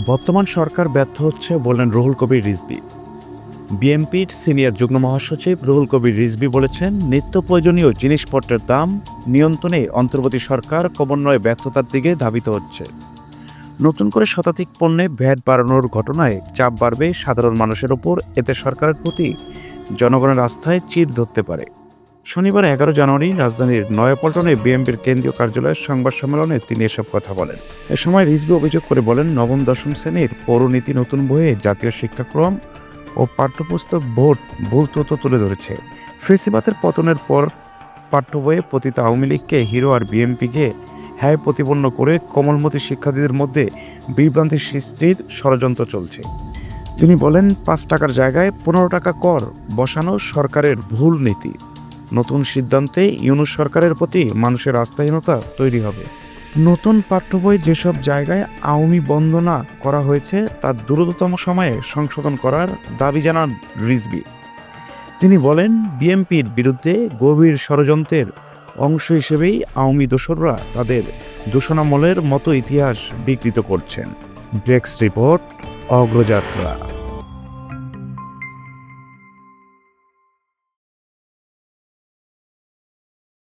বর্তমান সরকার ব্যর্থ হচ্ছে বললেন রুহুল কবির রিজবি বিএনপির সিনিয়র যুগ্ম মহাসচিব রুহুল কবির রিজবি বলেছেন, নিত্য প্রয়োজনীয় জিনিসপত্রের দাম নিয়ন্ত্রণে অন্তর্বর্তী সরকার ক্রমান্বয়ে ব্যর্থতার দিকে ধাবিত হচ্ছে। নতুন করে শতাধিক পণ্যে ভ্যাট বাড়ানোর ঘটনায় চাপ বাড়বে সাধারণ মানুষের ওপর, এতে সরকারের প্রতি জনগণের আস্থায় চির ধরতে পারে। শনিবার এগারো জানুয়ারি রাজধানীর নয়াপল্টনে বিএনপির কেন্দ্রীয় কার্যালয়ের সংবাদ সম্মেলনে তিনি এসব কথা বলেন। এ সময় রিজবি অভিযোগ করে বলেন, নবম, দশম শ্রেণির পৌরনীতি নতুন বইয়ে জাতীয় শিক্ষাক্রম ও পাঠ্যপুস্তক ভোট ভুল তথ্য তুলে ধরেছে। ফেসিবাতের পতনের পর পাঠ্য বইয়ে পতিত আওয়ামী লীগকে হিরো আর বিএনপিকে হ্যায় প্রতিপন্ন করে কোমলমতি শিক্ষার্থীদের মধ্যে বিভ্রান্তি সৃষ্টির ষড়যন্ত্র চলছে। তিনি বলেন, পাঁচ টাকার জায়গায় পনেরো টাকা কর বসানো সরকারের ভুল নীতি। নতুন সিদ্ধান্তে ইউনুস সরকারের প্রতি মানুষের আস্থাহীনতা তৈরি হবে। নতুন পাঠ্য বই যেসব জায়গায় আওয়ামী বন্দনা করা হয়েছে, তার দ্রুততম সময়ে সংশোধন করার দাবি জানান রিজবি তিনি বলেন, বিএনপির বিরুদ্ধে গভীর ষড়যন্ত্রের অংশ হিসেবেই আওয়ামী দোসররা তাদের দূষণামলের মতো ইতিহাস বিকৃত করছেন। ডেস্ক রিপোর্ট, অগ্রযাত্রা।